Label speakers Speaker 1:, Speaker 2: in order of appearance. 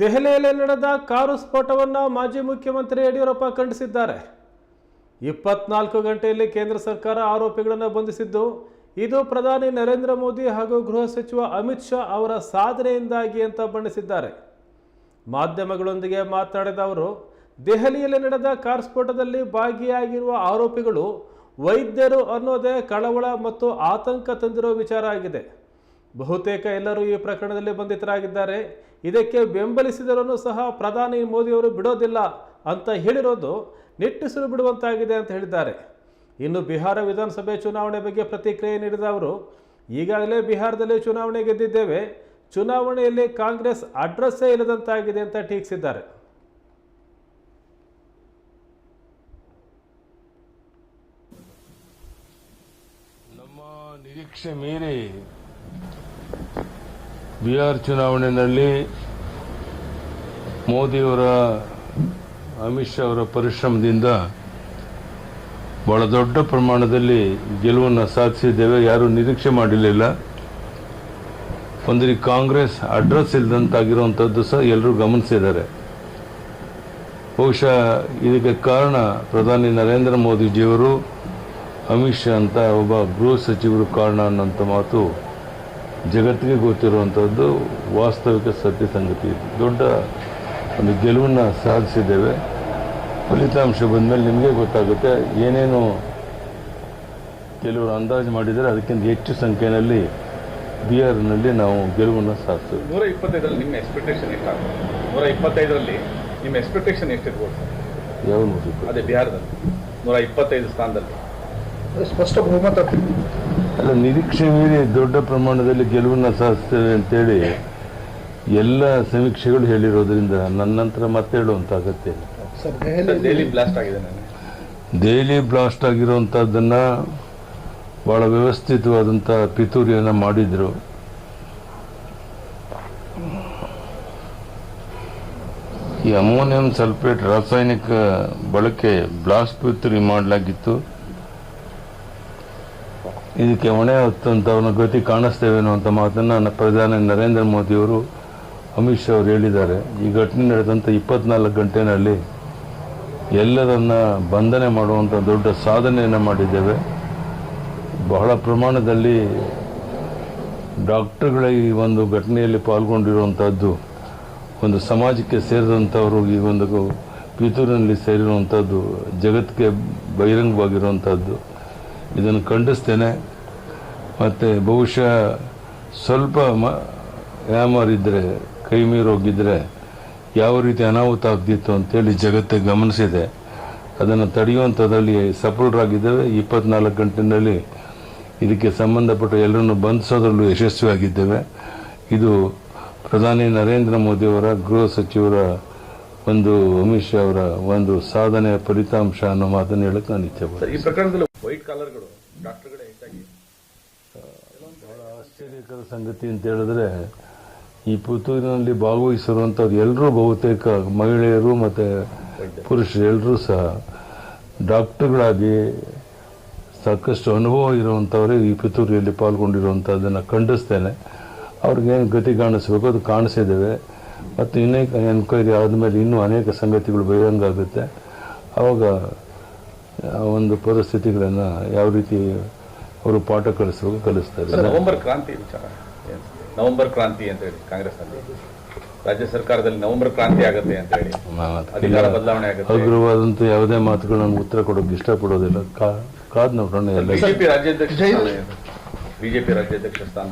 Speaker 1: ದೆಹಲಿಯಲ್ಲಿ ನಡೆದ ಕಾರು ಸ್ಫೋಟವನ್ನು ಮಾಜಿ ಮುಖ್ಯಮಂತ್ರಿ ಯಡಿಯೂರಪ್ಪ ಖಂಡಿಸಿದ್ದಾರೆ. ಇಪ್ಪತ್ನಾಲ್ಕು ಗಂಟೆಯಲ್ಲಿ ಕೇಂದ್ರ ಸರ್ಕಾರ ಆರೋಪಿಗಳನ್ನು ಬಂಧಿಸಿದ್ದು, ಇದು ಪ್ರಧಾನಿ ನರೇಂದ್ರ ಮೋದಿ ಹಾಗೂ ಗೃಹ ಸಚಿವ ಅಮಿತ್ ಶಾ ಅವರ ಸಾಧನೆಯಿಂದಾಗಿ ಅಂತ ಬಣ್ಣಿಸಿದ್ದಾರೆ. ಮಾಧ್ಯಮಗಳೊಂದಿಗೆ ಮಾತನಾಡಿದ ಅವರು, ದೆಹಲಿಯಲ್ಲಿ ನಡೆದ ಕಾರ್ ಸ್ಫೋಟದಲ್ಲಿ ಭಾಗಿಯಾಗಿರುವ ಆರೋಪಿಗಳು ವೈದ್ಯರು ಅನ್ನೋದೇ ಕಳವಳ ಮತ್ತು ಆತಂಕ ತಂದಿರೋ ವಿಚಾರ ಆಗಿದೆ. ಬಹುತೇಕ ಎಲ್ಲರೂ ಈ ಪ್ರಕರಣದಲ್ಲಿ ಬಂಧಿತರಾಗಿದ್ದಾರೆ. ಇದಕ್ಕೆ ಬೆಂಬಲಿಸಿದರನ್ನು ಸಹ ಪ್ರಧಾನಿ ಮೋದಿಯವರು ಬಿಡೋದಿಲ್ಲ ಅಂತ ಹೇಳಿರೋದು ನಿಟ್ಟುಸಿರು ಬಿಡುವಂತಾಗಿದೆ ಅಂತ ಹೇಳಿದ್ದಾರೆ. ಇನ್ನು ಬಿಹಾರ ವಿಧಾನಸಭೆ ಚುನಾವಣೆ ಬಗ್ಗೆ ಪ್ರತಿಕ್ರಿಯೆ ನೀಡಿದ ಅವರು, ಈಗಾಗಲೇ ಬಿಹಾರದಲ್ಲಿ ಚುನಾವಣೆ ಗೆದ್ದಿದ್ದೇವೆ. ಚುನಾವಣೆಯಲ್ಲಿ ಕಾಂಗ್ರೆಸ್ ಅಡ್ರೆಸ್ಸೇ ಇಲ್ಲದಂತಾಗಿದೆ ಅಂತ ಟೀಕಿಸಿದ್ದಾರೆ.
Speaker 2: ನಮ್ಮ ನಿರೀಕ್ಷೆ ಮೀರಿ ಬಿಹಾರ್ ಚುನಾವಣೆಯಲ್ಲಿ ಮೋದಿಯವರ, ಅಮಿತ್ ಶಾ ಅವರ ಪರಿಶ್ರಮದಿಂದ ಬಹಳ ದೊಡ್ಡ ಪ್ರಮಾಣದಲ್ಲಿ ಗೆಲುವನ್ನು ಸಾಧಿಸಿದ್ದೇವೆ. ಯಾರೂ ನಿರೀಕ್ಷೆ ಮಾಡಿರಲಿಲ್ಲ. ಒಂದರಿ ಕಾಂಗ್ರೆಸ್ ಅಡ್ರೆಸ್ ಇಲ್ಲದಂತಾಗಿರುವಂಥದ್ದು ಸಹ ಎಲ್ಲರೂ ಗಮನಿಸಿದ್ದಾರೆ. ಬಹುಶಃ ಇದಕ್ಕೆ ಕಾರಣ ಪ್ರಧಾನಿ ನರೇಂದ್ರ ಮೋದಿಜಿಯವರು ಅಮಿತ್ ಶಾ ಅಂತ ಒಬ್ಬ ಗೃಹ ಸಚಿವರು ಕಾರಣ ಅನ್ನೋಂಥ ಮಾತು ಜಗತ್ತಿಗೆ ಗೊತ್ತಿರುವಂಥದ್ದು ವಾಸ್ತವಿಕ ಸತ್ಯ ಸಂಗತಿ. ದೊಡ್ಡ ಒಂದು ಗೆಲುವನ್ನು ಸಾಧಿಸಿದ್ದೇವೆ. ಫಲಿತಾಂಶ ಬಂದಮೇಲೆ ನಿಮಗೆ ಗೊತ್ತಾಗುತ್ತೆ ಏನೇನು ಕೆಲವರು ಅಂದಾಜು ಮಾಡಿದರೆ ಅದಕ್ಕಿಂತ ಹೆಚ್ಚು ಸಂಖ್ಯೆಯಲ್ಲಿ ಬಿಹಾರ್ನಲ್ಲಿ ನಾವು ಗೆಲುವನ್ನು ಸಾಧಿಸ್ತೇವೆ
Speaker 3: ನೂರ ಇಪ್ಪತ್ತೈದರಲ್ಲಿ ನಿಮ್ಮ ಎಕ್ಸ್ಪೆಕ್ಟೇಷನ್ ಎಷ್ಟಾಗುತ್ತೆ ನೂರ ಇಪ್ಪತ್ತೈದರಲ್ಲಿ ನಿಮ್ಮ ಎಕ್ಸ್ಪೆಕ್ಟೇಷನ್ ಎಷ್ಟಿರ್ಬೋದು? ಸರ್
Speaker 2: ಯಾವ
Speaker 3: ಅದೇ ಬಿಹಾರದಲ್ಲಿ. ನೂರ ಇಪ್ಪತ್ತೈದು ಸ್ಥಾನದಲ್ಲಿ
Speaker 4: ಸ್ಪಷ್ಟ ಬಹುಮತ.
Speaker 2: ಅಲ್ಲ ನಿರೀಕ್ಷೆ ಮೀರಿ ದೊಡ್ಡ ಪ್ರಮಾಣದಲ್ಲಿ ಗೆಲುವನ್ನು ಸಾಧಿಸ್ತೇವೆ ಅಂತೇಳಿ ಎಲ್ಲ ಸಮೀಕ್ಷೆಗಳು ಹೇಳಿರೋದ್ರಿಂದ ನನ್ನ ನಂತರ ಮತ್ತೆ ಹೇಳುವಂತ ಅಗತ್ಯ
Speaker 3: ಬ್ಲಾಸ್ಟ್
Speaker 2: ದೆಹಲಿ ಬ್ಲಾಸ್ಟ್ ಆಗಿರುವಂಥದ್ದನ್ನ ಬಹಳ ವ್ಯವಸ್ಥಿತವಾದಂಥ ಪಿತೂರಿಯನ್ನು ಮಾಡಿದ್ರು. ಈ ಅಮೋನಿಯಂ ಸಲ್ಫೇಟ್ ರಾಸಾಯನಿಕ ಬಳಕೆ ಬ್ಲಾಸ್ಟ್ ಪಿತೂರಿ ಮಾಡಲಾಗಿತ್ತು. ಇದಕ್ಕೆ ಹೊಣೆ ಹೊತ್ತಂಥವನ ಗತಿ ಕಾಣಿಸ್ತೇವೇನೋ ಅಂತ ಮಾತನ್ನು ಪ್ರಧಾನಿ ನರೇಂದ್ರ ಮೋದಿಯವರು ಅಮಿತ್ ಶಾ ಅವರು ಹೇಳಿದ್ದಾರೆ. ಈ ಘಟನೆ ನಡೆದಂಥ ಇಪ್ಪತ್ನಾಲ್ಕು ಗಂಟೆನಲ್ಲಿ ಎಲ್ಲರನ್ನ ಬಂಧನೆ ಮಾಡುವಂಥ ದೊಡ್ಡ ಸಾಧನೆಯನ್ನು ಮಾಡಿದ್ದೇವೆ. ಬಹಳ ಪ್ರಮಾಣದಲ್ಲಿ ಡಾಕ್ಟರ್ಗಳ ಈ ಒಂದು ಘಟನೆಯಲ್ಲಿ ಪಾಲ್ಗೊಂಡಿರುವಂಥದ್ದು ಒಂದು ಸಮಾಜಕ್ಕೆ ಸೇರಿದಂಥವರು ಈ ಒಂದು ಪಿತೂರಿನಲ್ಲಿ ಸೇರಿರುವಂಥದ್ದು ಜಗತ್ತಿಗೆ ಬಹಿರಂಗವಾಗಿರುವಂಥದ್ದು ಇದನ್ನು ಖಂಡಿಸ್ತೇನೆ. ಮತ್ತು ಬಹುಶಃ ಸ್ವಲ್ಪ ಮ ಯಾಮಾರಿದ್ದರೆ ಕೈ ಮೀರೋಗಿದ್ದರೆ ಯಾವ ರೀತಿ ಅನಾಹುತ ಆಗ್ತಿತ್ತು ಅಂತೇಳಿ ಜಗತ್ತೇ ಗಮನಿಸಿದೆ. ಅದನ್ನು ತಡೆಯುವಂಥದ್ರಲ್ಲಿ ಸಫಲರಾಗಿದ್ದೇವೆ. ಇಪ್ಪತ್ನಾಲ್ಕು ಗಂಟೆಯಲ್ಲಿ ಇದಕ್ಕೆ ಸಂಬಂಧಪಟ್ಟ ಎಲ್ಲರನ್ನು ಬಂಧಿಸೋದ್ರಲ್ಲೂ ಯಶಸ್ವಿಯಾಗಿದ್ದೇವೆ. ಇದು ಪ್ರಧಾನಿ ನರೇಂದ್ರ ಮೋದಿಯವರ ಗೃಹ ಸಚಿವರ ಒಂದು ಅಮಿತ್ ಶಾ ಅವರ ಒಂದು ಸಾಧನೆಯ ಫಲಿತಾಂಶ ಅನ್ನೋ ಮಾತನ್ನು ಹೇಳಕ್ಕೆ ನಾನು ಇಚ್ಛೆ
Speaker 3: ಈ ಪ್ರಕರಣದಲ್ಲಿ ವೈಟ್ ಕಾಲರ್ಗಳು ಡಾಕ್ಟರ್ಗಳೇ ಹೆಚ್ಚಾಗಿ.
Speaker 2: ಆಶ್ಚರ್ಯಕರ ಸಂಗತಿ ಅಂತ ಹೇಳಿದ್ರೆ ಈ ಪುತ್ತೂರಿನಲ್ಲಿ ಭಾಗವಹಿಸಿರುವಂಥವ್ರು ಎಲ್ಲರೂ ಬಹುತೇಕ ಮಹಿಳೆಯರು ಮತ್ತು ಪುರುಷರು ಎಲ್ಲರೂ ಸಹ ಡಾಕ್ಟರ್ಗಳಾಗಿ ಸಾಕಷ್ಟು ಅನುಭವ ಇರುವಂಥವರೇ ಈ ಪಿತೂರಿಯಲ್ಲಿ ಪಾಲ್ಗೊಂಡಿರುವಂಥದ್ದನ್ನು ಖಂಡಿಸ್ತೇನೆ. ಅವ್ರಿಗೇನು ಗತಿ ಕಾಣಿಸ್ಬೇಕು ಅದು ಕಾಣಿಸಿದ್ದೇವೆ. ಮತ್ತು ಇನ್ನೇ ಎನ್ಕ್ವೈರಿ ಆದಮೇಲೆ ಇನ್ನೂ ಅನೇಕ ಸಂಗತಿಗಳು ಬಹಿರಂಗ ಆಗುತ್ತೆ. ಆವಾಗ ಆ ಒಂದು ಪರಿಸ್ಥಿತಿಗಳನ್ನು ಯಾವ ರೀತಿ ಅವರು ಪಾಠ ಕಲಿಸಬೇಕು
Speaker 3: ಸರ್
Speaker 2: ಕಲಿಸ್ತಾರೆ
Speaker 3: ನವೆಂಬರ್ ಕ್ರಾಂತಿ ವಿಚಾರ? ನವೆಂಬರ್ ಕ್ರಾಂತಿ ಅಂತ ಹೇಳಿ ಕಾಂಗ್ರೆಸ್ನಲ್ಲಿ. ರಾಜ್ಯ ಸರ್ಕಾರದಲ್ಲಿ ನವೆಂಬರ್ ಕ್ರಾಂತಿ ಆಗುತ್ತೆ ಅಂತ ಹೇಳಿ. ಅಧಿಕಾರ ಬದಲಾವಣೆ ಆಗುತ್ತೆ.
Speaker 2: ಹಗುರವಾದಂಥ ಯಾವುದೇ ಮಾತುಗಳು ನಮ್ಗೆ ಉತ್ತರ ಕೊಡೋಕೆ ಇಷ್ಟಪಡೋದಿಲ್ಲ. ಕಾ ಕಾದ್ ನೋಡೋಣ
Speaker 3: ಬಿಜೆಪಿ ರಾಜ್ಯಾಧ್ಯಕ್ಷ ಸ್ಥಾನ. ಬಿಜೆಪಿ ರಾಜ್ಯಾಧ್ಯಕ್ಷ ಸ್ಥಾನ.